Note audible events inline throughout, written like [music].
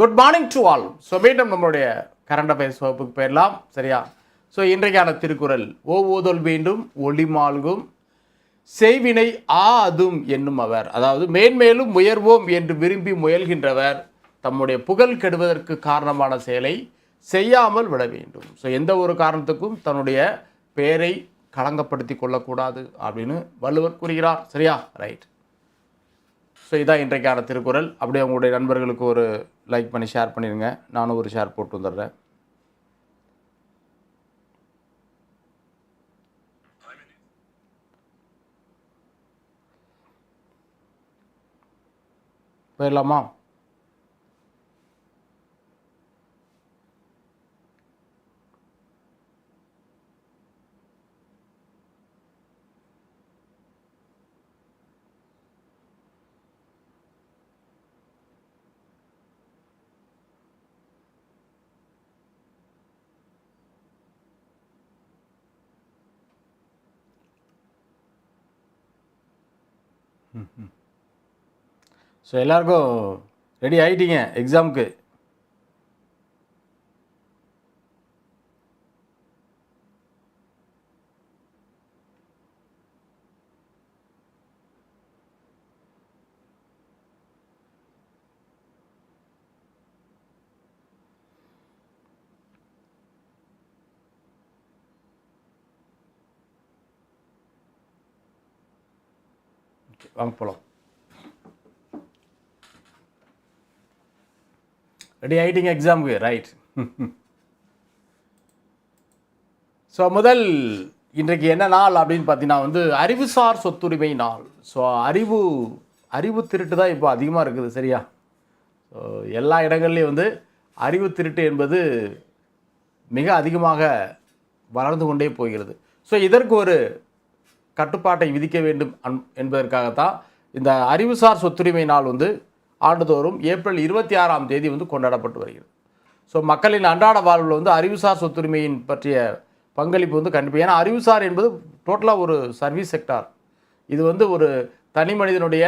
Good morning to all so மீண்டும் நம்மளுடைய current affairs வகுப்புக்கு போயிடலாம். சரியா? ஸோ இன்றைக்கான திருக்குறள் ஓ ஓதல் வேண்டும் ஒளிமால்கும் செய்வினை ஆ அதும் என்னும் அவர். அதாவது மேன்மேலும் முயர்வோம் என்று விரும்பி முயல்கின்றவர் தம்முடைய புகழ் கெடுவதற்கு காரணமான செயலை செய்யாமல் விட வேண்டும். ஸோ எந்த ஒரு காரணத்துக்கும் தன்னுடைய பெயரை களங்கப்படுத்தி கொள்ளக்கூடாது அப்படின்னு வள்ளுவர் கூறுகிறார். சரியா? ரைட் ஸோ இதான் இன்றைக்கான திருக்குறள். அப்படியே உங்களுடைய நண்பர்களுக்கு ஒரு லைக் பண்ணி ஷேர் பண்ணிடுங்க நானும் ஒரு ஷேர் போட்டு வந்துடுறேன். போயிடலாமா? ஸோ எல்லாருக்கும் ரெடி ஆகிட்டீங்க எக்ஸாமுக்கு வாங்க போகலாம் ரெடி ஆகிட்டீங்க எக்ஸாமுக்கு ரைட் ஸோ [laughs] முதல் இன்றைக்கு என்ன நாள் அப்படின்னு பார்த்தீங்கன்னா வந்து அறிவுசார் சொத்துரிமை நாள். ஸோ அறிவு அறிவு திருட்டு தான் இப்போ அதிகமாக இருக்குது சரியா? ஸோ எல்லா இடங்கள்லையும் வந்து அறிவு திருட்டு என்பது மிக அதிகமாக வளர்ந்து கொண்டே போகிறது. ஸோ இதற்கு ஒரு கட்டுப்பாட்டை விதிக்க வேண்டும் என்பதற்காகத்தான் இந்த அறிவுசார் சொத்துரிமை நாள் வந்து ஆண்டுதோறும் ஏப்ரல் இருபத்தி ஆறாம் தேதி வந்து கொண்டாடப்பட்டு வருகிறது. ஸோ மக்களின் அன்றாட வாழ்வில் வந்து அறிவுசார் சொத்துரிமையின் பற்றிய பங்களிப்பு வந்து கண்டிப்பாக ஏன்னா அறிவுசார் என்பது டோட்டலாக ஒரு சர்வீஸ் செக்டார் இது வந்து ஒரு தனி மனிதனுடைய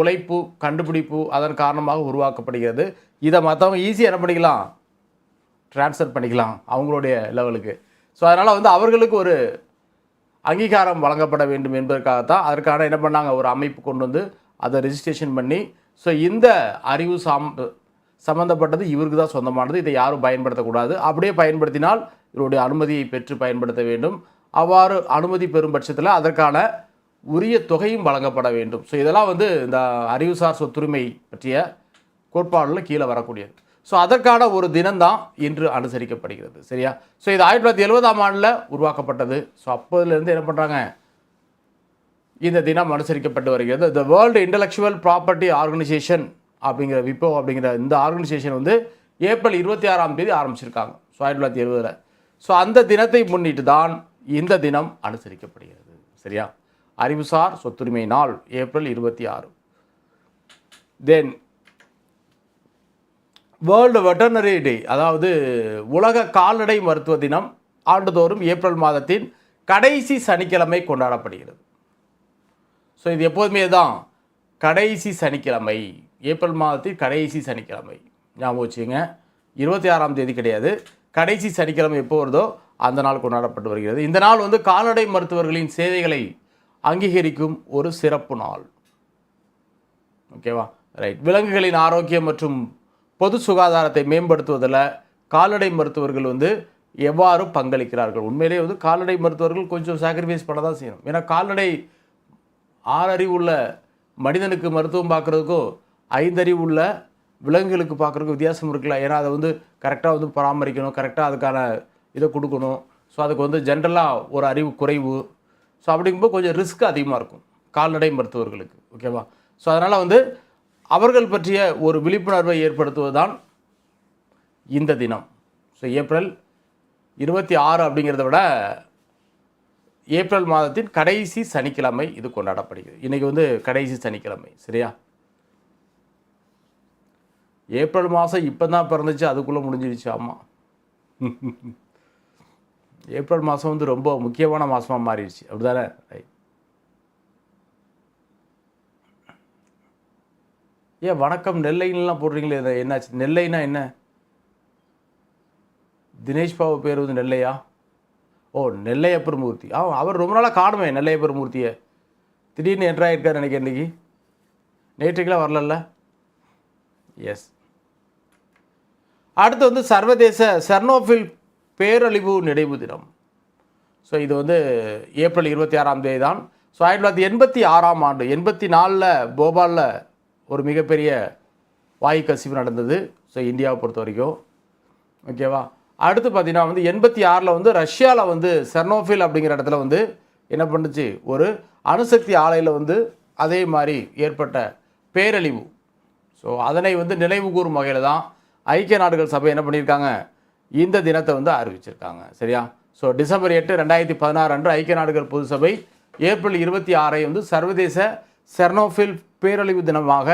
உழைப்பு கண்டுபிடிப்பு அதன் காரணமாக உருவாக்கப்படுகிறது. இதை மற்றவங்க ஈஸியாக என்ன பண்ணிக்கலாம்? ட்ரான்ஸ்ஃபர் பண்ணிக்கலாம் அவங்களுடைய லெவலுக்கு ஸோ அதனால் வந்து அவர்களுக்கு ஒரு அங்கீகாரம் வழங்கப்பட வேண்டும் என்பதற்காகத்தான் அதற்கான என்ன பண்ணாங்க ஒரு அமைப்பு கொண்டு வந்து அதை ரெஜிஸ்ட்ரேஷன் பண்ணி ஸோ இந்த அறிவு சாம் சம்மந்தப்பட்டது இவருக்கு தான் சொந்தமானது இதை யாரும் பயன்படுத்தக்கூடாது. அப்படியே பயன்படுத்தினால் இவருடைய அனுமதியை பெற்று பயன்படுத்த வேண்டும். அவ்வாறு அனுமதி பெறும் பட்சத்தில் அதற்கான உரிய தொகையும் வழங்கப்பட வேண்டும். ஸோ இதெல்லாம் வந்து இந்த அறிவுசார் சொத்துரிமை பற்றிய கோட்பாடில் கீழே வரக்கூடியது. ஸோ அதற்கான ஒரு தினம்தான் இன்று அனுசரிக்கப்படுகிறது. சரியா? ஸோ இது ஆயிரத்தி தொள்ளாயிரத்தி எழுபதாம் ஆண்டில் உருவாக்கப்பட்டது. ஸோ அப்போதுலேருந்து என்ன பண்ணுறாங்க இந்த தினம் அனுசரிக்கப்பட்டு வருகிறது. The world intellectual property organization அப்படிங்கிற விப்போ அப்படிங்கிற இந்த ஆர்கனைசேஷன் வந்து ஏப்ரல் இருபத்தி ஆறாம் தேதி ஆரம்பிச்சிருக்காங்க. ஸோ ஆயிரத்தி தொள்ளாயிரத்தி எழுபதில் ஸோ அந்த தினத்தை முன்னிட்டு தான் இந்த தினம் அனுசரிக்கப்படுகிறது. சரியா? அறிவுசார் சொத்துரிமை நாள் ஏப்ரல் இருபத்தி ஆறு. தென் வேர்ல்டு வெட்டர்னரி டே அதாவது உலக கால்நடை மருத்துவ தினம் ஆண்டுதோறும் ஏப்ரல் மாதத்தின் கடைசி சனிக்கிழமை கொண்டாடப்படுகிறது. ஸோ இது எப்போதுமே தான் கடைசி சனிக்கிழமை ஏப்ரல் மாதத்தின் கடைசி சனிக்கிழமை. ஞாபகம் வச்சுங்க இருபத்தி ஆறாம் தேதி கிடையாது. கடைசி சனிக்கிழமை எப்போ வருதோ அந்த நாள் கொண்டாடப்பட்டு வருகிறது. இந்த நாள் வந்து கால்நடை மருத்துவர்களின் சேவைகளை அங்கீகரிக்கும் ஒரு சிறப்பு நாள். ஓகேவா ரைட் விலங்குகளின் ஆரோக்கியம் மற்றும் பொது சுகாதாரத்தை மேம்படுத்துவதில் கால்நடை மருத்துவர்கள் வந்து எவ்வாறு பங்களிக்கிறார்கள்? உண்மையிலேயே வந்து கால்நடை மருத்துவர்கள் கொஞ்சம் சாக்ரிஃபைஸ் பண்ண தான் செய்யணும். ஏன்னா கால்நடை ஆறறிவுள்ள மனிதனுக்கு மருத்துவம் பார்க்குறதுக்கும் ஐந்தறிவுள்ள விலங்குகளுக்கு பார்க்குறதுக்கும் வித்தியாசம் இருக்குல்ல ஏன்னா அதை வந்து கரெக்டாக வந்து பராமரிக்கணும். கரெக்டாக அதுக்கான இதை கொடுக்கணும். ஸோ அதுக்கு வந்து ஜென்ரலாக ஒரு அறிவு குறைவு. ஸோ அப்படிங்கும்போது கொஞ்சம் ரிஸ்க் அதிகமாக இருக்கும். கால்நடை மருத்துவர்களுக்கு. ஓகேவா ஸோ அதனால் வந்து அவர்கள் பற்றிய ஒரு விழிப்புணர்வை ஏற்படுத்துவது தான் இந்த தினம். ஸோ ஏப்ரல் இருபத்தி ஆறு அப்படிங்கிறத விட ஏப்ரல் மாதத்தின் கடைசி சனிக்கிழமை இது கொண்டாடப்படுகிறது. இன்றைக்கி வந்து கடைசி சனிக்கிழமை சரியா? ஏப்ரல் மாதம் இப்போ தான் பிறந்துச்சு அதுக்குள்ளே முடிஞ்சிருச்சு ஆமாம் ஏப்ரல் [laughs] மாதம் வந்து ரொம்ப முக்கியமான மாதமாக மாறிடுச்சு. அப்படி தானே ரைட் ஏன் வணக்கம் நெல்லைன்னுலாம் போடுறீங்களே இது என்னாச்சு? நெல்லைனா என்ன? தினேஷ் பாபு பேர் வந்து நெல்லையா? ஓ நெல்லையப்பர் மூர்த்தி ஆ அவர் ரொம்ப நாளாக காணுமே நெல்லையப்பர் மூர்த்தியை திடீர்னு என்ட்ராயிருக்கார் எனக்கு இன்னைக்கு. நேற்றுக்கெல்லாம் வரலல்ல? எஸ் அடுத்து வந்து சர்வதேச செர்னோஃபில் பேரழிவு நினைவு தினம். ஸோ இது வந்து ஏப்ரல் இருபத்தி ஆறாம் தேதி தான். ஸோ ஆயிரத்தி தொள்ளாயிரத்தி எண்பத்தி ஆறாம் ஆண்டு எண்பத்தி நாலில் போபாலில் ஒரு மிகப்பெரிய வாயு கசிவு நடந்தது. ஸோ இந்தியாவை பொறுத்த வரைக்கும் ஓகேவா அடுத்து பார்த்தீங்கன்னா வந்து எண்பத்தி ஆறில் வந்து ரஷ்யாவில் வந்து செர்னோஃபில் அப்படிங்கிற இடத்துல வந்து என்ன பண்ணுச்சு? ஒரு அணுசக்தி ஆலையில் வந்து அதே மாதிரி ஏற்பட்ட பேரழிவு. ஸோ அதனை வந்து நினைவு கூறும் வகையில் தான் ஐக்கிய நாடுகள் சபை என்ன பண்ணியிருக்காங்க? இந்த தினத்தை வந்து அறிவிச்சிருக்காங்க. சரியா? ஸோ டிசம்பர் எட்டு ரெண்டாயிரத்தி பதினாறு அன்று ஐக்கிய நாடுகள் பொது சபை ஏப்ரல் இருபத்தி ஆறை வந்து சர்வதேச செர்னோஃபில் பேரழிவு தினமாக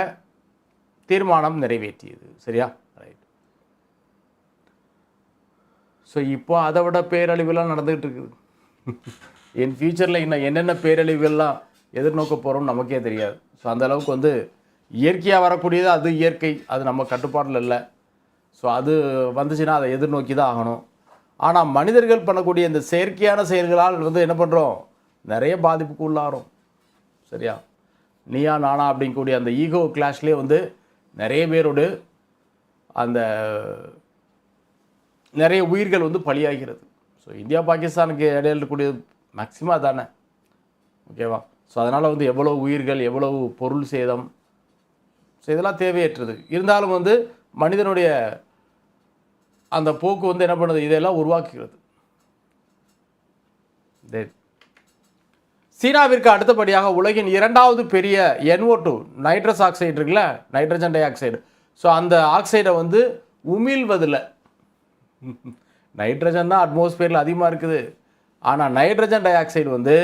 தீர்மானம் நிறைவேற்றியது. சரியா? ரைட் ஸோ இப்போ அதை விட பேரழிவுலாம் நடந்துகிட்டு இருக்குது. என் ஃப்யூச்சரில் இன்னும் என்னென்ன பேரழிவுகள்லாம் எதிர்நோக்க போகிறோம்னு நமக்கே தெரியாது. ஸோ அந்தளவுக்கு வந்து இயற்கையாக வரக்கூடியது அது இயற்கை அது நம்ம கட்டுப்பாட்டில் இல்லை. ஸோ அது வந்துச்சுன்னா அதை எதிர்நோக்கி தான் ஆகணும். ஆனால் மனிதர்கள் பண்ணக்கூடிய இந்த செயற்கையான செயல்களால் வந்து என்ன பண்ணுறோம் நிறைய பாதிப்புக்கு உள்ளாகிறோம். சரியா? நீயா நானா அப்படிங்கக்கூடிய அந்த ஈகோ கிளாஷ்லேயே வந்து நிறைய பேரோடு அந்த நிறைய உயிர்கள் வந்து பலியாகிறது. ஸோ இந்தியா பாகிஸ்தானுக்கு இடையில் இருக்கக்கூடிய மேக்சிமம் அதானே? ஓகேவா ஸோ அதனால் வந்து எவ்வளோ உயிர்கள் எவ்வளவு பொருள் சேதம்? ஸோ இதெல்லாம் தேவையற்றது. இருந்தாலும் வந்து மனிதனுடைய அந்த போக்கு வந்து என்ன பண்ணுது? இதெல்லாம் உருவாக்குகிறது. தேட் சீனாவிற்கு அடுத்தபடியாக உலகின் இரண்டாவது பெரிய N O two nitrous oxide இருக்குல்ல? நைட்ரஜன் டை ஆக்சைடு ஸோ அந்த ஆக்சைடை வந்து உமிழ்வதில் நைட்ரஜன் தான் அட்மாஸ்பியரில் அதிகமாக இருக்குது. ஆனால் நைட்ரஜன் டை ஆக்சைடு வந்து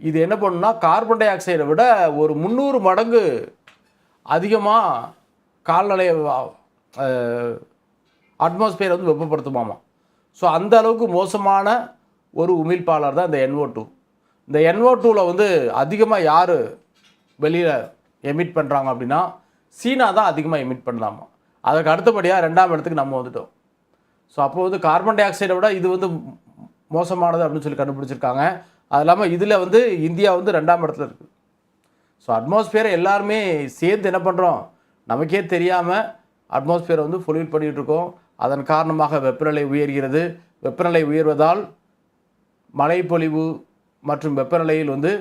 இது என்ன பண்ணுன்னா கார்பன் டை ஆக்சைடை விட ஒரு முந்நூறு மடங்கு அதிகமாக கால்நடை அட்மாஸ்பியரை வந்து வெப்பப்படுத்துமாமா ஸோ அந்த அளவுக்கு மோசமான ஒரு உமிழ்ப்பாளர் தான் இந்த என்ஓ டூ இந்த என்ஓ டூவில் வந்து அதிகமாக யார் வெளியில் எமிட் பண்ணுறாங்க அப்படின்னா சீனா தான் அதிகமாக எமிட் பண்ணலாமா? அதுக்கு அடுத்தபடியாக ரெண்டாம் இடத்துக்கு நம்ம வந்துட்டோம். ஸோ அப்போ வந்து கார்பன் டை ஆக்சைடை விட இது வந்து மோசமானது அப்படின்னு சொல்லி கண்டுபிடிச்சிருக்காங்க. அது இல்லாமல் இதில் வந்து இந்தியா வந்து ரெண்டாம் இடத்துல இருக்குது ஸோ அட்மாஸ்பியரை எல்லாருமே சேர்ந்து என்ன பண்ணுறோம் நமக்கே தெரியாமல் அட்மாஸ்பியரை வந்து பொல்யூட் பண்ணிகிட்ருக்கோம் அதன் காரணமாக வெப்பநிலை உயர்கிறது. வெப்பநிலை உயர்வதால் மழைப்பொழிவு மற்றும் வெப்பநிலையில் வந்து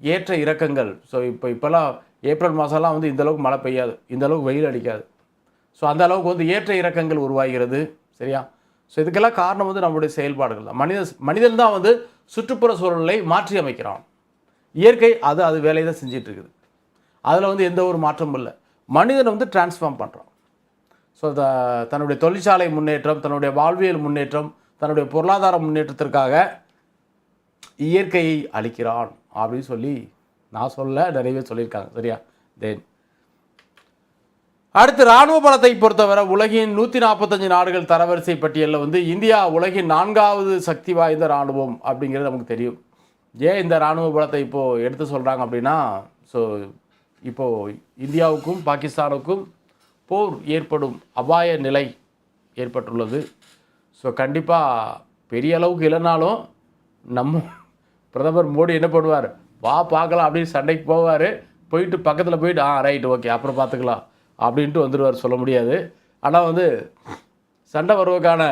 ஏற்ற இறக்கங்கள். ஸோ இப்போ இப்போல்லாம் ஏப்ரல் மாதம்லாம் வந்து இந்த அளவுக்கு மழை பெய்யாது. இந்த அளவுக்கு வெயில் அடிக்காது. ஸோ அந்த அளவுக்கு வந்து ஏற்ற இறக்கங்கள் உருவாகிறது. சரியா? ஸோ இதுக்கெல்லாம் காரணம் வந்து நம்மளுடைய செயல்பாடுகள் தான். மனித மனிதன் தான் வந்து சுற்றுப்புற சூழலை மாற்றி அமைக்கிறான். இயற்கை அது அது வேலையை தான் செஞ்சிட்டு இருக்குது அதில் வந்து எந்த ஒரு மாற்றமும் இல்லை. மனிதன் வந்து டிரான்ஸ்ஃபார்ம் பண்ணுறான் ஸோ த தன்னுடைய தொழிற்சாலை முன்னேற்றம் தன்னுடைய வாழ்வியல் முன்னேற்றம் தன்னுடைய பொருளாதார முன்னேற்றத்திற்காக இயற்கையை அழிக்கிறான் அப்படின்னு சொல்லி நான் சொல்ல நிறைய சொல்லியிருக்காங்க. சரியா? தென் அடுத்து இராணுவ பலத்தை பொறுத்தவரை உலகின் நூற்றி நாற்பத்தஞ்சு நாடுகள் தரவரிசை பட்டியலில் வந்து இந்தியா உலகின் நான்காவது சக்தி வாய்ந்த இராணுவம் அப்படிங்கிறது நமக்கு தெரியும். ஏன் இந்த இராணுவ பலத்தை இப்போது எடுத்து சொல்கிறாங்க அப்படின்னா ஸோ இப்போது இந்தியாவுக்கும் பாகிஸ்தானுக்கும் போர் ஏற்படும் அபாய நிலை ஏற்பட்டுள்ளது. ஸோ கண்டிப்பாக பெரிய அளவுக்கு இல்லைனாலும் நம்ம பிரதமர் மோடி என்ன பண்ணுவார்? வா பார்க்கலாம் அப்படின்னு சண்டைக்கு போவார். போயிட்டு பக்கத்தில் போயிட்டு ஆ ரைட் ஓகே அப்புறம் பார்த்துக்கலாம். அப்படின்ட்டு வந்துடுவார் சொல்ல முடியாது. ஆனால் வந்து சண்டை வருவதற்கான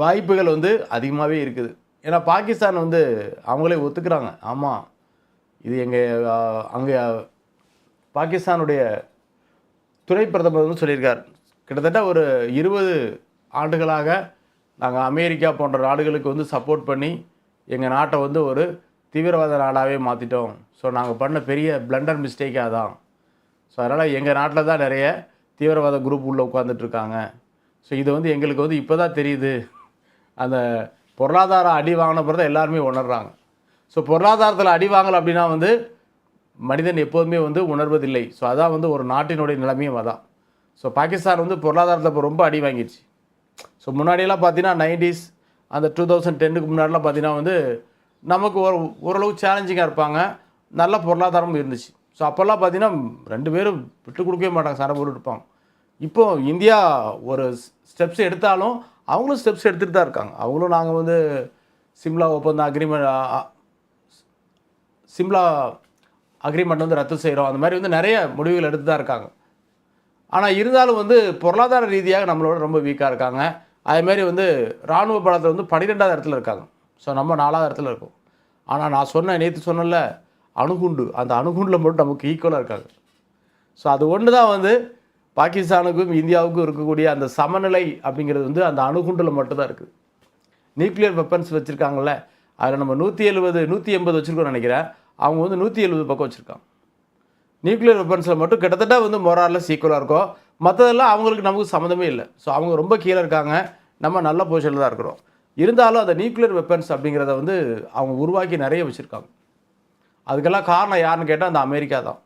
வாய்ப்புகள் வந்து அதிகமாகவே இருக்குது. ஏன்னா பாகிஸ்தான் வந்து அவங்களே ஒத்துக்கிறாங்க. ஆமாம் இது எங்கள் அங்கே பாகிஸ்தானுடைய துணை பிரதமர் வந்து சொல்லியிருக்கார். கிட்டத்தட்ட ஒரு இருபது ஆண்டுகளாக நாங்கள் அமெரிக்கா போன்ற நாடுகளுக்கு வந்து சப்போர்ட் பண்ணி எங்கள் நாட்டை வந்து ஒரு தீவிரவாத நாடாகவே மாற்றிட்டோம் ஸோ நாங்கள் பண்ண பெரிய பிளண்டர் மிஸ்டேக்காக தான் ஸோ அதனால் எங்கள் நாட்டில் தான் நிறைய தீவிரவாத குரூப் உள்ளே உட்காந்துட்டு இருக்காங்க ஸோ இது வந்து எங்களுக்கு வந்து இப்போ தான் தெரியுது. அந்த பொருளாதார அடி வாங்கின பிறகு தான் எல்லாருமே உணர்றாங்க. ஸோ பொருளாதாரத்தில் அடி வாங்கலை அப்படின்னா வந்து மனிதன் எப்போதுமே வந்து உணர்வதில்லை. ஸோ அதான் வந்து ஒரு நாட்டினுடைய நிலைமையும் அதான். ஸோ பாகிஸ்தான் வந்து பொருளாதாரத்தில் இப்போ ரொம்ப அடி வாங்கிடுச்சு ஸோ முன்னாடியெல்லாம் பார்த்தீங்கன்னா நைன்டிஸ் அந்த டூ தௌசண்ட் டென்னுக்கு முன்னாடிலாம் பார்த்தீங்கன்னா வந்து நமக்கு ஒரு ஓரளவு சேலஞ்சிங்காக இருப்பாங்க. நல்ல பொருளாதாரமும் இருந்துச்சு. ஸோ அப்போல்லாம் பார்த்தீங்கன்னா ரெண்டு பேரும் விட்டு கொடுக்கவே மாட்டாங்க. சண்டை போட்டுட்டு இருப்பாங்க. இப்போ இந்தியா ஒரு ஸ்டெப்ஸ் எடுத்தாலும் அவங்களும் ஸ்டெப்ஸ் எடுத்துகிட்டு தான் இருக்காங்க. அவங்களும் நாங்கள் வந்து சிம்லா ஒப்பந்தம் அக்ரிமெண்ட் சிம்லா அக்ரிமெண்ட் வந்து ரத்து செய்கிறோம் அந்த மாதிரி வந்து நிறைய முடிவுகள் எடுத்து தான் இருக்காங்க. ஆனால் இருந்தாலும் வந்து பொருளாதார ரீதியாக நம்மளோட ரொம்ப வீக்காக இருக்காங்க. அதேமாரி வந்து இராணுவ பலத்தில் வந்து பன்னிரெண்டாவது இடத்துல இருக்காங்க. ஸோ நம்ம நாலாவது இடத்துல இருக்கோம். ஆனால் நான் சொன்ன நேற்று சொன்னல அணுகுண்டு. அந்த அணுகுண்டில் மட்டும் நமக்கு ஈக்குவலாக இருக்காங்க ஸோ அது ஒன்று தான் வந்து பாகிஸ்தானுக்கும் இந்தியாவுக்கும் இருக்கக்கூடிய அந்த சமநிலை அப்படிங்கிறது வந்து அந்த அணுகுண்டில் மட்டும்தான் இருக்குது நியூக்ளியர் வெப்பன்ஸ் வச்சுருக்காங்கல்ல அதில் நம்ம நூற்றி எழுபது நூற்றி எண்பது வச்சுருக்கோம்னு நினைக்கிறேன். அவங்க வந்து நூற்றி எழுபது பக்கம் வச்சுருக்காங்க. நியூக்ளியர் வெப்பன்ஸில் மட்டும் கிட்டத்தட்ட வந்து மொராரில் சீக்குவலாக இருக்கும். மற்றதெல்லாம் அவங்களுக்கு நமக்கு சம்மந்தமே இல்லை. ஸோ அவங்க ரொம்ப கீழே இருக்காங்க. நம்ம நல்ல பொசிஷனில் தான் இருக்கிறோம். இருந்தாலும் அந்த நியூக்ளியர் வெப்பன்ஸ் அப்படிங்கிறத வந்து அவங்க உருவாக்கி நிறைய வச்சுருக்காங்க. அதுக்கெல்லாம் காரணம் யாருன்னு கேட்டால் அந்த அமெரிக்கா தான்.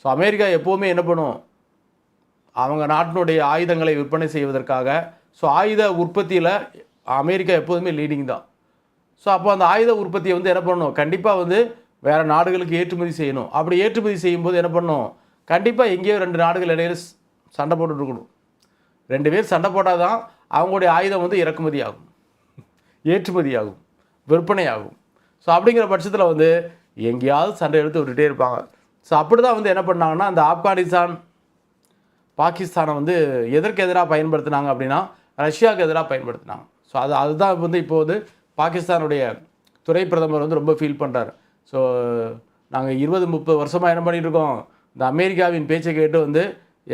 ஸோ அமெரிக்கா எப்போவுமே என்ன பண்ணும்? அவங்க நாட்டினுடைய ஆயுதங்களை விற்பனை செய்வதற்காக ஸோ ஆயுத உற்பத்தியில் அமெரிக்கா எப்போதுமே லீடிங் தான். ஸோ அப்போ அந்த ஆயுத உற்பத்தியை வந்து என்ன பண்ணணும் கண்டிப்பாக வந்து வேறு நாடுகளுக்கு ஏற்றுமதி செய்யணும். அப்படி ஏற்றுமதி செய்யும்போது என்ன பண்ணணும் கண்டிப்பாக எங்கேயோ ரெண்டு நாடுகள் இடையில சண்டை போட்டுட்ருக்கணும் ரெண்டு பேர் சண்டை போட்டால் தான் அவங்களுடைய ஆயுதம் வந்து இறக்குமதி ஆகும் ஏற்றுமதி ஆகும் விற்பனை ஆகும் ஸோ அப்படிங்கிற பட்சத்தில் வந்து எங்கேயாவது சண்டை எடுத்து விட்டுட்டே இருப்பாங்க. ஸோ அப்படி தான் வந்து என்ன பண்ணாங்கன்னா அந்த ஆப்கானிஸ்தான் பாகிஸ்தானை வந்து எதற்கு எதிராக பயன்படுத்தினாங்க அப்படின்னா ரஷ்யாவுக்கு எதிராக பயன்படுத்தினாங்க. ஸோ அது அதுதான் வந்து இப்போ வந்து பாகிஸ்தானுடைய துறை பிரதமர் வந்து ரொம்ப ஃபீல் பண்ணுறாரு ஸோ நாங்கள் இருபது முப்பது வருஷமாக என்ன பண்ணிகிட்ருக்கோம் இந்த அமெரிக்காவின் பேச்சை கேட்டு வந்து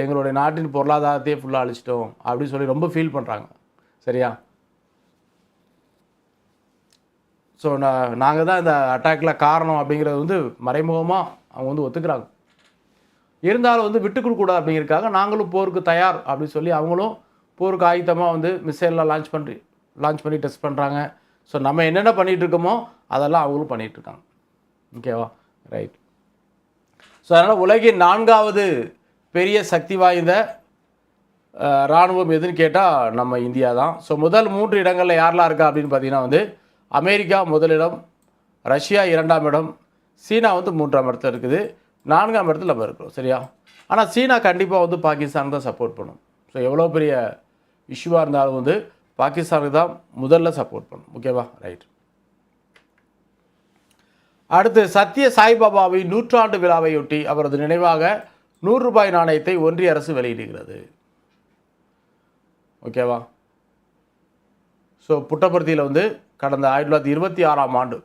எங்களுடைய நாட்டின் பொருளாதாரத்தையே ஃபுல்லாக அழிச்சிட்டோம் அப்படின்னு சொல்லி ரொம்ப ஃபீல் பண்ணுறாங்க சரியா? ஸோ நான் நாங்கள் தான் இந்த அட்டாக்கில் காரணம் அப்படிங்கிறது வந்து மறைமுகமாக அவங்க வந்து ஒத்துக்கிறாங்க. இருந்தாலும் வந்து விட்டு கொடுக்கூடாது அப்படிங்கிறதுக்காக நாங்களும் போருக்கு தயார் அப்படின்னு சொல்லி அவங்களும் போருக்கு ஆயுத்தமாக வந்து மிசைல்லாம் லான்ச் பண்ணி லான்ச் பண்ணி டெஸ்ட் பண்ணுறாங்க ஸோ நம்ம என்னென்ன பண்ணிகிட்டு இருக்கோமோ அதெல்லாம் அவங்களும் பண்ணிகிட்டு இருக்காங்க. ஓகேவா ரைட் ஸோ அதனால் உலகின் நான்காவது பெரிய சக்தி வாய்ந்த இராணுவம் எதுன்னு கேட்டால் நம்ம இந்தியா தான் ஸோ முதல் மூன்று இடங்களில் யாரெல்லாம் இருக்கா அப்படின்னு பார்த்தீங்கன்னா வந்து அமெரிக்கா முதலிடம் ரஷ்யா இரண்டாம் இடம் சீனா வந்து மூன்றாம் இடத்துல இருக்குது. நான்காம் இடத்துல நம்ம இருக்கிறோம் சரியா? ஆனால் சீனா கண்டிப்பாக வந்து பாகிஸ்தான் தான் சப்போர்ட் பண்ணும். ஸோ எவ்வளோ பெரிய இஷ்யூவாக இருந்தாலும் வந்து பாகிஸ்தானுக்கு தான் முதல்ல சப்போர்ட் பண்ணும். ஓகேவா ரைட் அடுத்து சத்ய சாய்பாபாவின் நூற்றாண்டு விழாவையொட்டி அவரது நினைவாக நூறு ரூபாய் நாணயத்தை ஒன்றிய அரசு வெளியிடுகிறது. ஓகேவா ஸோ புட்டபர்த்தியில் வந்து கடந்த ஆயிரத்தி தொள்ளாயிரத்தி இருபத்தி ஆறாம் ஆண்டு.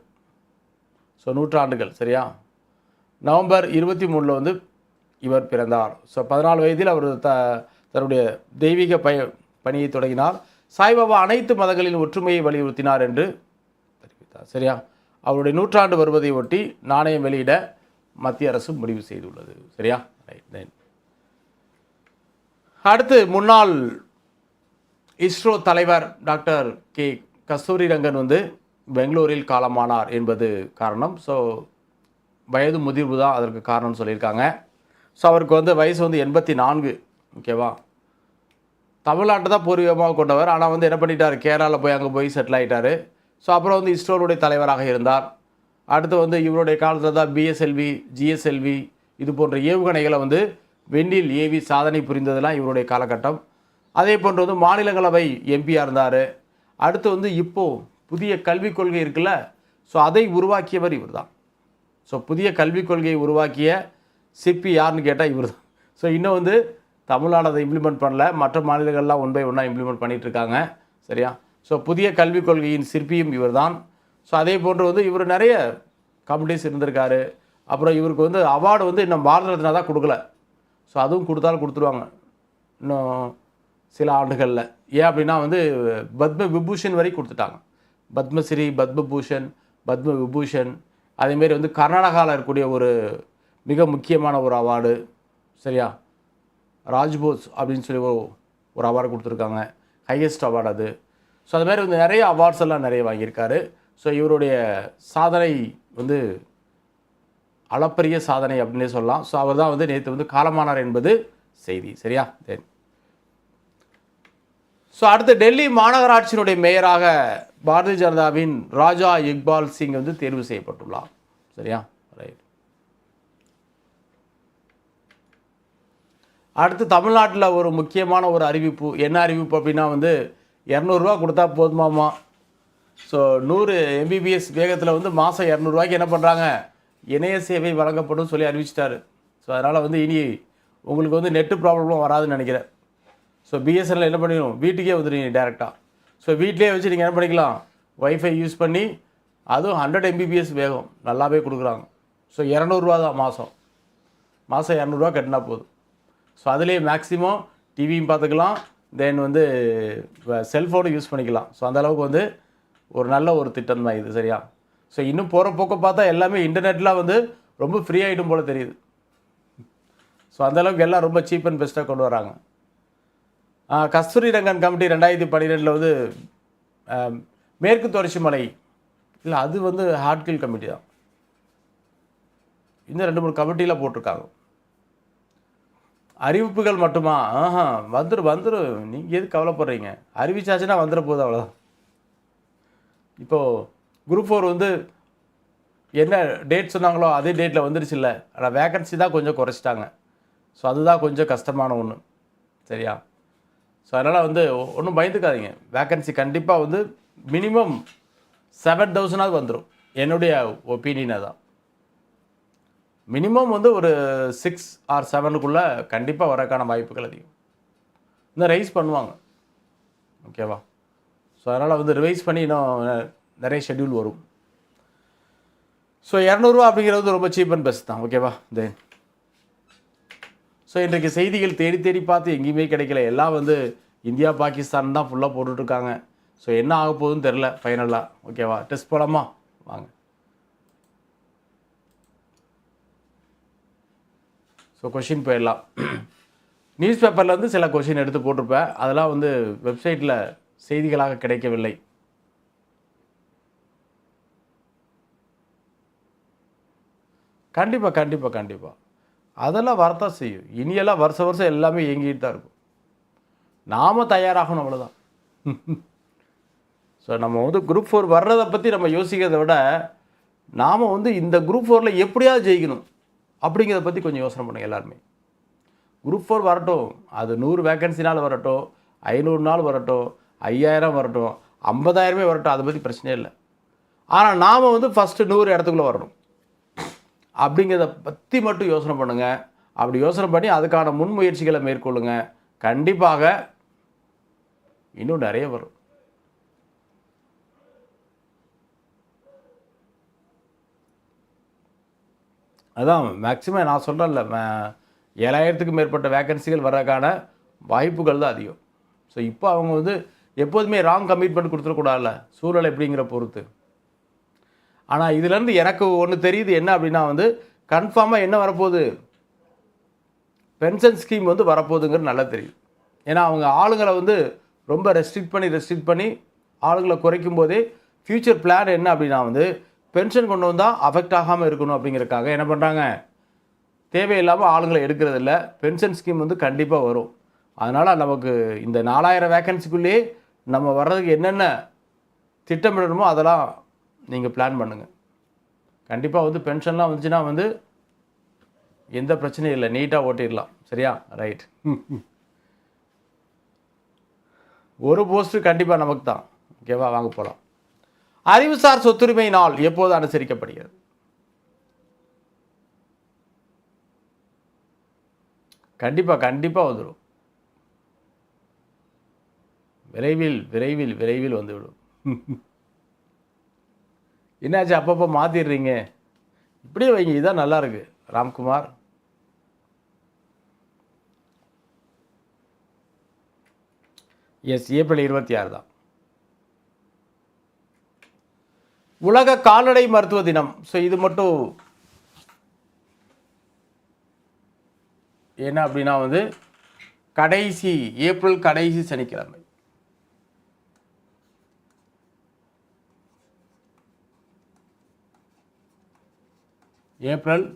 ஸோ நூற்றாண்டுகள் சரியா? நவம்பர் இருபத்தி மூணில் வந்து இவர் பிறந்தார். ஸோ பதினாலு வயதில் அவர் த தன்னுடைய தெய்வீக பய பணியை தொடங்கினார். சாய்பாபா அனைத்து மதங்களின் ஒற்றுமையை வலியுறுத்தினார் என்று தெரிவித்தார் சரியா? அவருடைய நூற்றாண்டு வருவதை ஒட்டி நாணயம் வெளியிட மத்திய அரசு முடிவு செய்துள்ளது. சரியா? ரைட் அடுத்து முன்னாள் இஸ்ரோ தலைவர் டாக்டர் கே கஸ்தூரி ரங்கன் வந்து பெங்களூரில் காலமானார் என்பது காரணம். ஸோ வயது முதிர்வு தான் அதற்கு காரணம்னு சொல்லியிருக்காங்க. ஸோ அவருக்கு வந்து வயசு வந்து எண்பத்தி நான்கு ஓகேவா? தமிழ்நாட்டை தான் பூர்வீகமாக கொண்டவர். ஆனால் வந்து என்ன பண்ணிட்டார்? கேரளாவில் போய் அங்கே போய் செட்டில் ஆகிட்டார் ஸோ அப்புறம் வந்து இஸ்ரோனுடைய தலைவராக இருந்தார். அடுத்து வந்து இவருடைய காலத்தில் தான் பிஎஸ்எல்வி ஜிஎஸ்எல்வி இது போன்ற ஏவுகணைகளை வந்து வெண்ணில் ஏவி சாதனை புரிந்ததெல்லாம் இவருடைய காலகட்டம். அதே போன்று வந்து மாநிலங்களவை எம்பியாக இருந்தார். அடுத்து வந்து இப்போது புதிய கல்விக் கொள்கை இருக்குல்ல ஸோ அதை உருவாக்கியவர் இவர் தான் ஸோ புதிய கல்விக் கொள்கையை உருவாக்கிய சிற்பி யாருன்னு கேட்டால் இவர் தான் ஸோ இன்னும் வந்து தமிழ்நாடு அதை இம்ப்ளிமெண்ட் பண்ணல. மற்ற மாநிலங்கள்லாம் ஒன் பை ஒன்னாக இம்ப்ளிமெண்ட் பண்ணிகிட்ருக்காங்க சரியா? ஸோ புதிய கல்விக் கொள்கையின் சிற்பியும் இவர் தான் ஸோ அதே போன்று வந்து இவர் நிறைய கமிட்டிஸ் இருந்திருக்காரு. அப்புறம் இவருக்கு வந்து அவார்டு வந்து இன்னும் பாரத ரத்னா தான் கொடுக்கல. ஸோ அதுவும் கொடுத்தாலும் கொடுத்துருவாங்க. இன்னும் சில ஆண்டுகளில். ஏன் அப்படின்னா வந்து பத்ம விபூஷன் வரை கொடுத்துட்டாங்க. பத்மஸ்ரீ பத்மபூஷன் பத்ம விபூஷன். அதேமாரி வந்து கர்நாடகாவில் இருக்கக்கூடிய ஒரு மிக முக்கியமான ஒரு அவார்டு சரியா? ராஜ்போஸ் அப்படின்னு சொல்லி ஒரு ஒரு அவார்டு கொடுத்துருக்காங்க. ஹையஸ்ட் அவார்டு அது. ஸோ அது மாதிரி வந்து நிறைய அவார்ட்ஸ் எல்லாம் நிறைய வாங்கியிருக்காரு. ஸோ இவருடைய சாதனை வந்து அளப்பரிய சாதனை அப்படின்னே சொல்லலாம். ஸோ அவர் தான் வந்து நேற்று வந்து காலமானார் என்பது செய்தி. சரியா? தென் ஸோ அடுத்து டெல்லி மாநகராட்சியினுடைய மேயராக பாரதிய ஜனதாவின் ராஜா இக்பால் சிங் வந்து தேர்வு செய்யப்பட்டுள்ளார். சரியா? ரைட் அடுத்து தமிழ்நாட்டில் ஒரு முக்கியமான ஒரு அறிவிப்பு. என்ன அறிவிப்பு அப்படின்னா வந்து இரநூறுவா கொடுத்தா போதுமாமா ஸோ நூறு எம்பிபிஎஸ் வேகத்தில் வந்து மாதம் இரநூறுவாய்க்கு என்ன பண்ணுறாங்க இணைய சேவை வழங்கப்படும் சொல்லி அறிவிச்சிட்டாரு. ஸோ அதனால் வந்து இனி உங்களுக்கு வந்து நெட்டு ப்ராப்ளமும் வராதுன்னு நினைக்கிறேன். ஸோ பிஎஸ்என்எல் என்ன பண்ணிடும் வீட்டுக்கே வந்துடுங்க டேரெக்டாக ஸோ வீட்டிலே வச்சு நீங்கள் என்ன பண்ணிக்கலாம்? ஒய்ஃபை யூஸ் பண்ணி அதுவும் ஹண்ட்ரட் எம்பிபிஎஸ் வேகம். நல்லாவே கொடுக்குறாங்க. ஸோ இரநூறுவா தான் மாதம் மாதம் இரநூறுவா கட்டினா போதும். ஸோ அதுலேயே மேக்ஸிமம் டிவியும் பார்த்துக்கலாம். தென் வந்து இப்போ செல்ஃபோனு யூஸ் பண்ணிக்கலாம். ஸோ அந்த அளவுக்கு வந்து ஒரு நல்ல ஒரு திட்டம் தான் இது சரியா? ஸோ இன்னும் போகிற போக்க பார்த்தா எல்லாமே இன்டர்நெட்லாம் வந்து ரொம்ப ஃப்ரீ ஆகிடும் போல் தெரியுது. ஸோ அந்தளவுக்கு எல்லாம் ரொம்ப சீப் அண்ட் பெஸ்ட்டாக கொண்டு வராங்க. கஸ்தூரி ரங்கன் கமிட்டி ரெண்டாயிரத்தி பன்னிரெண்டில் வந்து மேற்கு தொடர்ச்சி மலை. இல்லை அது வந்து ஹார்ட்கில் கமிட்டி தான். இன்னும் ரெண்டு மூணு கமிட்டியில் போட்டிருக்காங்க. அறிவிப்புகள் மட்டுமா? ஆஹா வந்துடும் வந்துடும் நீங்கள் எது கவலைப்படுறீங்க? அறிவிச்சாச்சுன்னா வந்துட போகுது அவ்வளோதான் இப்போது குரூப் ஃபோர் வந்து என்ன டேட் சொன்னாங்களோ அதே டேட்டில் வந்துருச்சுல்ல. ஆனால் வேகன்சி தான் கொஞ்சம் குறைச்சிட்டாங்க. ஸோ அதுதான் கொஞ்சம் கஷ்டமான ஒன்று சரியா? ஸோ அதனால் வந்து ஒன்றும் பயந்துக்காதீங்க. வேகன்சி கண்டிப்பாக வந்து மினிமம் செவன் தௌசண்டாவது வந்துடும் என்னுடைய ஒப்பீனியன் தான் மினிமம் வந்து ஒரு சிக்ஸ் ஆர் செவனுக்குள்ளே கண்டிப்பாக வரக்கான வாய்ப்புகள் அதிகம். இன்னும் ரைஸ் பண்ணுவாங்க. ஓகேவா ஸோ அதனால் வந்து ரிவைஸ் பண்ணி இன்னும் நிறைய ஷெட்யூல் வரும். ஸோ இரநூறுவா அப்படிங்கிறது ரொம்ப சீப் அண்ட் பெஸ்ட் தான். ஓகேவா தென் ஸோ இன்றைக்கு செய்திகள் தேடி தேடி பார்த்து எங்கேயுமே கிடைக்கல. எல்லாம் வந்து இந்தியா பாகிஸ்தான் தான் ஃபுல்லாக போட்டுட்ருக்காங்க ஸோ என்ன ஆக போகுதுன்னு தெரில ஃபைனலாக ஓகேவா டெஸ்ட் போலாமா? வாங்க. ஸோ கொஷின் போயிடலாம். நியூஸ் பேப்பர்லேருந்து சில கொஷின் எடுத்து போட்டிருப்பேன். அதெல்லாம் வந்து வெப்சைட்டில் செய்திகளாக கிடைக்கவில்லை. கண்டிப்பாக கண்டிப்பாக கண்டிப்பாக அதெல்லாம் வரத்தான் செய்யும். இனியெல்லாம் வருஷ வருஷம் எல்லாமே இயங்கிட்டு தான் இருக்கும். நாம் தயாராகணும் அவ்வளோதான் ஸோ நம்ம வந்து குரூப் ஃபோர் வர்றதை பற்றி நம்ம யோசிக்கிறதை விட நாம் வந்து இந்த குரூப் ஃபோரில் எப்படியாவது ஜெயிக்கணும். அப்படிங்கிறத பற்றி கொஞ்சம் யோசனை பண்ணுங்க எல்லாருமே. குரூப் ஃபோர் வரட்டும். அது நூறு வேக்கன்சினால் வரட்டும். ஐநூறு நாள் வரட்டும். ஐயாயிரம் வரட்டும். ஐம்பதாயிரமே வரட்டும். அதை பற்றி பிரச்சனையே இல்லை. ஆனால் நாம் வந்து ஃபஸ்ட்டு நூறு இடத்துக்குள்ளே வரணும். அப்படிங்கிறத பற்றி மட்டும் யோசனை பண்ணுங்கள் அப்படி யோசனை பண்ணி அதுக்கான முன்முயற்சிகளை மேற்கொள்ளுங்க. கண்டிப்பாக இன்னும் நிறைய வரும். அதான் மேக்சிமம் நான் சொல்கிறேன்ல ஏழாயிரத்துக்கு மேற்பட்ட வேக்கன்சிகள் வர்றதுக்கான வாய்ப்புகள் தான் அதிகம். ஸோ இப்போ அவங்க வந்து எப்போதுமே ராங் கமிட்மெண்ட் கொடுத்துடக்கூடாதுல்ல சூழல் எப்படிங்கிற பொறுத்து. ஆனால் இதுலேருந்து எனக்கு ஒன்று தெரியுது என்ன அப்படின்னா வந்து கன்ஃபார்மாக என்ன வரப்போகுது? பென்ஷன் ஸ்கீம் வந்து வரப்போகுதுங்கிறது நல்லா தெரியும் ஏன்னா அவங்க ஆளுங்களை வந்து ரொம்ப ரெஸ்ட்ரிக்ட் பண்ணி ரெஸ்ட்ரிக்ட் பண்ணி ஆளுங்களை குறைக்கும் போதே ஃப்யூச்சர் பிளான் என்ன அப்படின்னா வந்து பென்ஷன் கொண்டு வந்தால் அஃபெக்ட் ஆகாமல் இருக்கணும் அப்படிங்கிறதுக்காக என்ன பண்ணுறாங்க தேவையில்லாமல் ஆளுங்களை எடுக்கிறதில்ல. பென்ஷன் ஸ்கீம் வந்து கண்டிப்பாக வரும். அதனால் நமக்கு இந்த நாலாயிரம் வேக்கன்சிக்குள்ளேயே நம்ம வர்றதுக்கு என்னென்ன திட்டமிடணுமோ அதெல்லாம் நீங்கள் பிளான் பண்ணுங்கள் கண்டிப்பாக வந்து பென்ஷன்லாம் வந்துச்சுன்னா வந்து எந்த பிரச்சனையும் இல்லை. நீட்டாக ஓட்டிடலாம். சரியா? ரைட் ஒரு போஸ்ட்டு கண்டிப்பாக நமக்கு தான். ஓகேவா? வாங்க போகலாம் அறிவுசார் சொத்துரிமை நாள் எப்போது அனுசரிக்கப்படுகிறது? கண்டிப்பாக கண்டிப்பாக வந்துடும். விரைவில் விரைவில் விரைவில் வந்துவிடும். என்னாச்சு? அப்பப்போ மாற்றிடுறீங்க இப்படியே வைங்க. இதான் நல்லா இருக்கு. ராம்குமார். எஸ் ஏப்ரல் இருபத்தி ஆறு தான். உலக கால்நடை மருத்துவ தினம். ஸோ இது மட்டும் என்ன அப்படின்னா வந்து கடைசி ஏப்ரல் கடைசி சனிக்கிழமை. ஏப்ரல்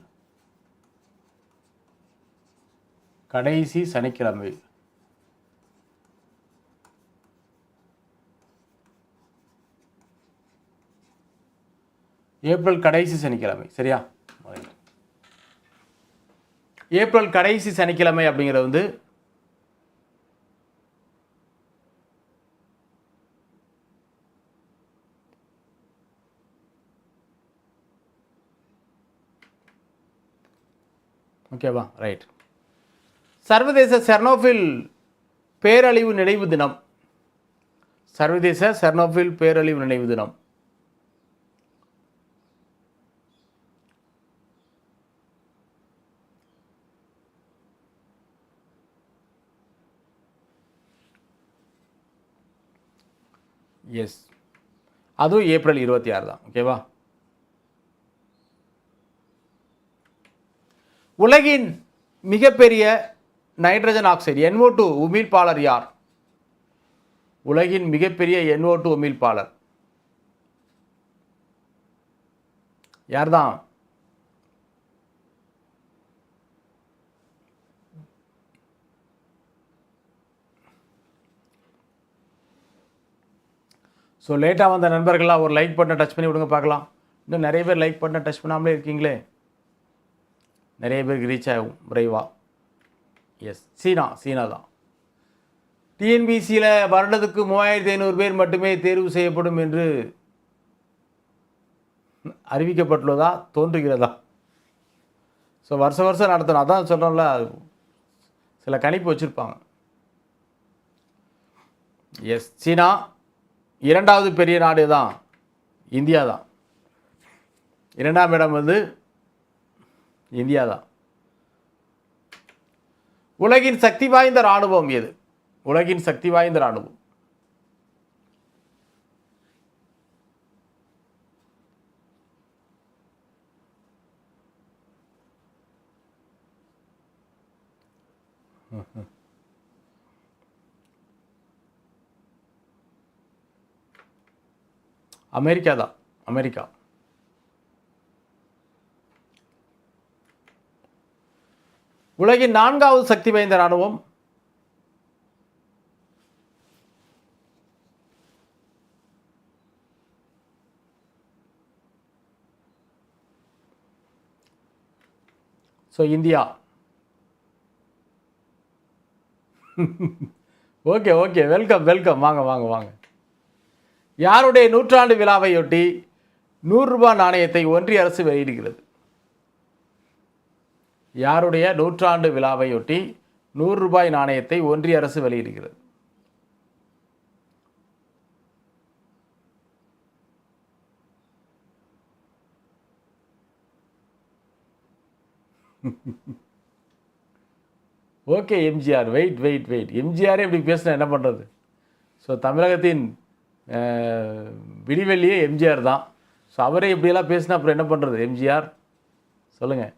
கடைசி சனிக்கிழமை. ஏப்ரல் கடைசி சனிக்கிழமை சரியா? ஏப்ரல் கடைசி சனிக்கிழமை அப்படிங்கிறது வந்து ஓகேவா ரைட் சர்வதேச செர்னோஃபில் பேரழிவு நினைவு தினம். சர்வதேச செர்னோஃபில் பேரழிவு நினைவு தினம். எஸ் அதுவும் ஏப்ரல் இருபத்தி ஆறு தான். ஓகேவா உலகின் மிகப்பெரிய nitrogen oxide N O two உமிழ்ப்பாளர் யார்? உலகின் மிகப்பெரிய என்ஓ டூ உமிழ்ப்பாளர். யார்தான்? ஸோ லேட்டாக வந்த நண்பர்களாக ஒரு லைக் பட்டனை டச் பண்ணி விடுங்க பார்க்கலாம். இன்னும் நிறைய பேர் லைக் பட்டனை டச் பண்ணாமலே இருக்கீங்களே? நிறைய பேருக்கு ரீச் ஆகும் விரைவாக எஸ் சீனா சீனா தான். டிஎன்பிசியில் வருடத்துக்கு மூவாயிரத்தி ஐநூறு பேர் மட்டுமே தேர்வு செய்யப்படும் என்று அறிவிக்கப்பட்டுள்ளதா? தோன்றுகிறதா? ஸோ வருஷம் வருஷம் நடத்தணும். அதான் சொல்கிறோம்ல சில கணிப்பு வச்சுருப்பாங்க. எஸ் சீனா இரண்டாவது பெரிய நாடு தான் இந்தியா தான். இரண்டாம் இடம் வந்து இந்தியா தான். உலகின் சக்தி வாய்ந்த இராணுவம் எது? உலகின் சக்தி வாய்ந்த இராணுவம். அமெரிக்கா தான் அமெரிக்கா. உலகின் நான்காவது சக்தி வாய்ந்த இராணுவம். So India. Okay okay welcome welcome வாங்க வாங்க வாங்க. யாருடைய நூற்றாண்டு விழாவையொட்டி நூறுரூபா நாணயத்தை ஒன்றிய அரசு வெளியிடுகிறது? யாருடைய நூற்றாண்டு விழாவையொட்டி நூறு ரூபாய் நாணயத்தை ஒன்றிய அரசு வெளியிடுகிறது? Okay MGR wait wait wait எம்ஜிஆரே இப்படி பேசினா என்ன பண்ணுறது ஸோ தமிழகத்தின் விடிவெள்ளியே எம்ஜிஆர் தான். ஸோ அவரே இப்படியெல்லாம் பேசினா அப்புறம் என்ன பண்ணுறது எம்ஜிஆர்? சொல்லுங்கள்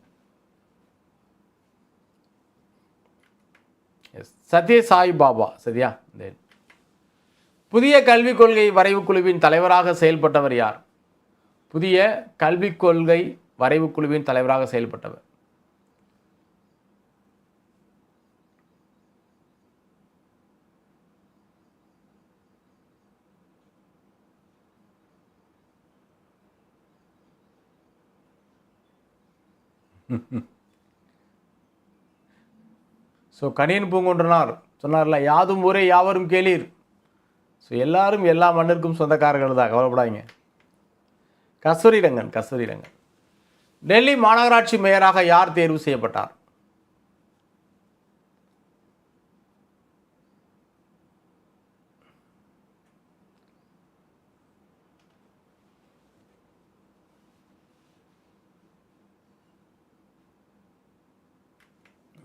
எஸ் சத்ய சாய் பாபா சரியா? புதிய கல்விக் கொள்கை வரைவு குழுவின் தலைவராக செயல்பட்டவர் யார்? புதிய கல்விக் கொள்கை வரைவு குழுவின் தலைவராக செயல்பட்டவர். [laughs] ஸோ கணியன் பூங்குன்றனார் சொன்னார்ல யாதும் ஊரே யாவரும் கேளீர். ஸோ எல்லாரும் எல்லா மண்ணிற்கும் சொந்தக்காரர்கள் தான் கவலைப்படாதீங்க. கஸ்தூரி ரங்கன் கஸ்தூரி ரங்கன் டெல்லி மாநகராட்சி மேயராக யார் தேர்வு செய்யப்பட்டார்?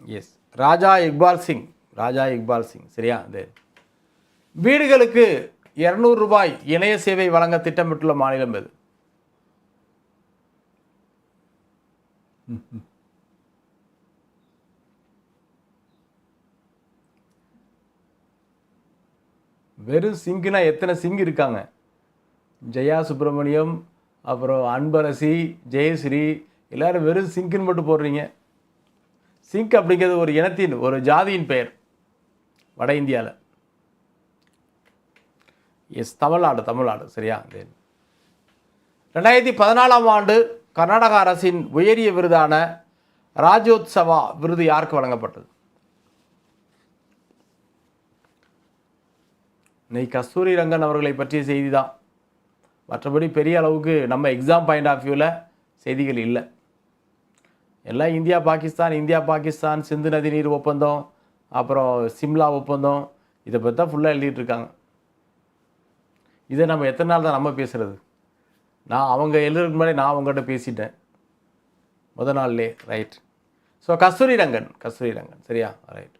எஸ் ராஜா இக்பால் சிங் ராஜா இக்பால் சிங் சரியா? அது வீடுகளுக்கு இரநூறு ரூபாய் இணைய சேவை வழங்க திட்டமிட்டுள்ள மாநிலம் எது? வெறும் சிங்குனா எத்தனை சிங்க் இருக்காங்க? ஜெயா சுப்பிரமணியம் அப்புறம் அன்பரசி ஜெயஸ்ரீ எல்லாரும் வெறும் சிங்க்குன்னு மட்டும் போடுறீங்க. சிங்க் அப்படிங்கிறது ஒரு இனத்தின் ஒரு ஜாதியின் பெயர். வட இந்தியாவில் எஸ் தமிழ்நாடு தமிழ்நாடு சரியா? தென் ரெண்டாயிரத்தி பதினாலாம் ஆண்டு கர்நாடக அரசின் உயரிய விருதான ராஜோத்சவா விருது யாருக்கு வழங்கப்பட்டது? இன்னைக்கு கஸ்தூரி ரங்கன் அவர்களை பற்றிய செய்தி தான். மற்றபடி பெரிய அளவுக்கு நம்ம எக்ஸாம் பாயிண்ட் ஆஃப் வியூவில் செய்திகள் இல்லை. எல்லாம் இந்தியா பாகிஸ்தான் இந்தியா பாகிஸ்தான் சிந்து நதி நீர் ஒப்பந்தம் அப்புறம் சிம்லா ஒப்பந்தம் இதை பற்றி தான் ஃபுல்லாக எழுதிட்டு இருக்காங்க. இதை நம்ம எத்தனை நாள் தான் நம்ம பேசுகிறது நான் அவங்க எழுதுறதுக்கு முன்னாடி நான் அவங்ககிட்ட பேசிட்டேன். முத நாள்லே ரைட் ஸோ கஸ்தூரி ரங்கன் கஸ்தூரி ரங்கன் சரியா? ரைட்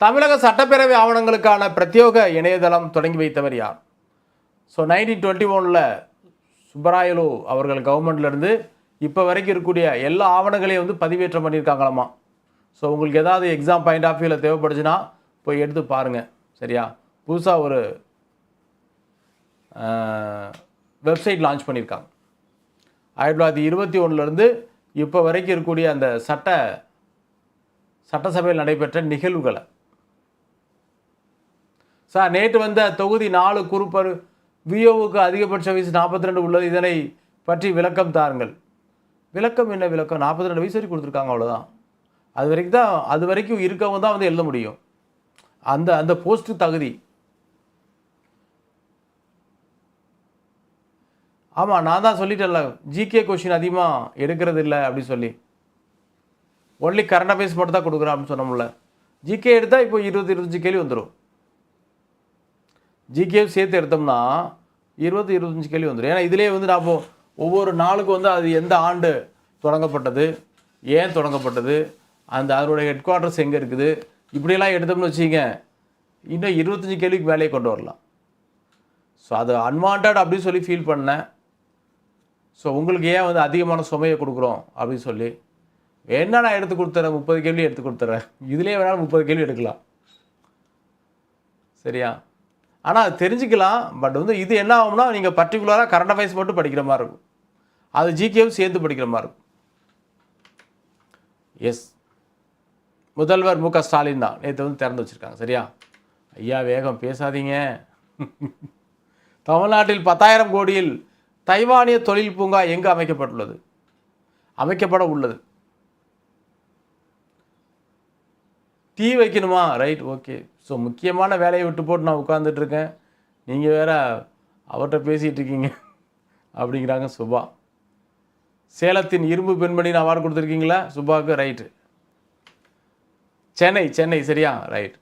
தமிழக சட்டப்பேரவை ஆவணங்களுக்கான பிரத்யோக இணையதளம் தொடங்கி வைத்தவர் யார்? ஸோ நைன்டீன் டுவெண்ட்டி ஒனில் சுப்பராயலு அவர்கள் கவர்மெண்ட்லேருந்து இப்போ வரைக்கும் இருக்கக்கூடிய எல்லா ஆவணங்களையும் வந்து பதிவேற்றம் பண்ணியிருக்காங்களாமா? ஸோ உங்களுக்கு ஏதாவது எக்ஸாம் பாயிண்ட் ஆஃப் வியூவில் தேவைப்படுச்சுன்னா போய் எடுத்து பாருங்கள் சரியா? புதுசாக ஒரு வெப்சைட் லான்ச் பண்ணியிருக்காங்க. ஆயிரத்தி தொள்ளாயிரத்தி இருபத்தி ஒன்றுலேருந்து இப்போ வரைக்கும் இருக்கக்கூடிய அந்த சட்ட சட்டசபையில் நடைபெற்ற நிகழ்வுகளை. சார் நேற்று வந்த தொகுதி நாலு குறுப்பர் விஓவுக்கு அதிகபட்ச வயசு நாற்பத்தி ரெண்டு உள்ளது. இதனை பற்றி விளக்கம் தாருங்கள். விளக்கம் என்ன விளக்கம்? நாற்பத்தி ரெண்டு வயசு வரைக்கும் கொடுத்துருக்காங்க அவ்வளோதான் அது வரைக்கும் தான் அது வரைக்கும் இருக்கவங்க தான் வந்து எழுத முடியும். அந்த அந்த போஸ்ட்டு தகுதி. ஆமாம் நான் தான் சொல்லிட்டேன்ல ஜிகே கொஷின் அதிகமாக எடுக்கிறது இல்லை அப்படின்னு சொல்லி. ஒன்லி கரண்ட் அஃபேர்ஸ் மட்டும் தான் கொடுக்குறேன் அப்படின்னு சொன்னோம்ல ஜிகே எடுத்தால் இப்போ இருபது இருபத்தஞ்சு கேள்வி வந்துடும் ஜிகே சேர்த்து எடுத்தோம்னா இருபது இருபத்தஞ்சு கேள்வி வந்துடும் ஏன்னா இதிலே வந்து நான் இப்போ ஒவ்வொரு நாளுக்கு வந்து அது எந்த ஆண்டு தொடங்கப்பட்டது ஏன் தொடங்கப்பட்டது அந்த அதனுடைய ஹெட் குவார்ட்டர்ஸ் எங்கே இருக்குது இப்படியெல்லாம் எடுத்தோம்னு வச்சுங்க இன்னும் இருபத்தஞ்சி கேள்விக்கு மேலேயே கொண்டு வரலாம். ஸோ அது அன்வான்ட் அப்படின்னு சொல்லி ஃபீல் பண்ணேன் ஸோ உங்களுக்கு ஏன் வந்து அதிகமான சுமையை கொடுக்குறோம் அப்படின்னு சொல்லி என்ன நான் எடுத்து கொடுத்துறேன்? முப்பது கேள்வி எடுத்து கொடுத்துட்றேன் இதுலேயே வேணாலும் முப்பது கேள்வி எடுக்கலாம். சரியா? ஆனால் அது தெரிஞ்சுக்கலாம் பட் வந்து இது என்ன ஆகும்னா நீங்கள் பர்டிகுலராக கரண்ட் அஃபேர்ஸ் மட்டும் படிக்கிற மாதிரி இருக்கும். அது ஜிகேவும் சேர்த்து படிக்கிற மாதிரி இருக்கும். எஸ் முதல்வர் மு க ஸ்டாலின் தான். நேற்று வந்து திறந்து வச்சுருக்காங்க. சரியா? ஐயா வேகம். பேசாதீங்க. [laughs] தமிழ்நாட்டில் பத்தாயிரம் கோடியில் தைவானிய தொழில் பூங்கா எங்கு அமைக்கப்பட்டுள்ளது? அமைக்கப்பட உள்ளது. டீ வைக்கணுமா? ரைட் ஓகே ஸோ முக்கியமான வேலையை விட்டு போட்டு நான் உட்காந்துட்டு இருக்கேன். நீங்கள் வேற அவர்கிட்ட பேசிகிட்டு இருக்கீங்க. [laughs] அப்படிங்கிறாங்க சுபா. சேலத்தின் இரும்பு பெண்மணின்னு அவார்டு கொடுத்துருக்கீங்களா? சுபாவுக்கு ரைட்டு. சென்னை சென்னை சரியா? ரைட்.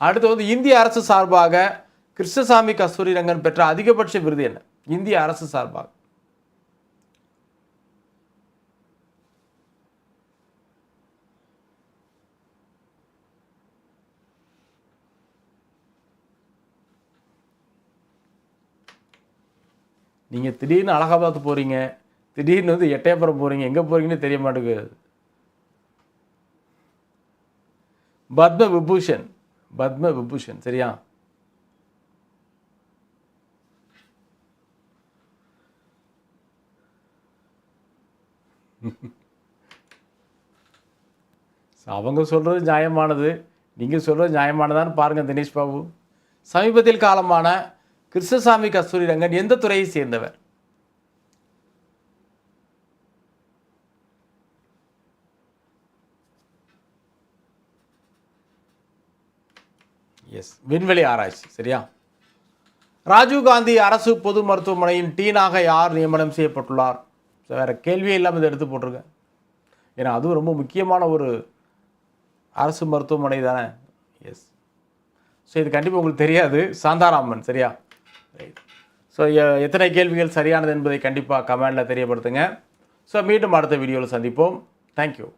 அடுத்து வந்து இந்திய அரசு சார்பாக கிருஷ்ணசாமி கஸ்தூரி ரங்கன் பெற்ற அதிகபட்ச விருது என்ன? இந்திய அரசு சார்பாக. நீங்கள் திடீர்னு அலகாபாத் போகிறீங்க திடீர்னு வந்து எட்டயபுரம் போகிறீங்க எங்கே போகிறீங்கன்னு தெரிய மாட்டேங்குது. பத்ம விபூஷன் பத்ம விபூஷன் சரியா? [laughs] அவங்க சொல்கிறது நியாயமானது. நீங்கள் சொல்கிறது நியாயமானதான்னு பாருங்கள் தினேஷ் பாபு. சமீபத்தில் காலமான கிருஷ்ணசாமி கஸ்தூரி ரங்கன் எந்த துறையை சேர்ந்தவர்? எஸ் விண்வெளி ஆராய்ச்சி சரியா? ராஜீவ்காந்தி அரசு பொது மருத்துவமனையின் டீனாக யார் நியமனம் செய்யப்பட்டுள்ளார்? வேறு கேள்வியே இல்லாமல் இதை எடுத்து போட்டிருக்கேன். ஏன்னா அதுவும் ரொம்ப முக்கியமான ஒரு அரசு மருத்துவமனை தானே? எஸ் ஸோ இது கண்டிப்பாக உங்களுக்கு தெரியாது. சாந்தாராமன் சரியா? ரைட் ஸோ எத்தனை கேள்விகள் சரியானது என்பதை கண்டிப்பாக கமெண்டில் தெரியப்படுத்துங்க. ஸோ மீண்டும் அடுத்த வீடியோவில் சந்திப்போம். தேங்க்யூ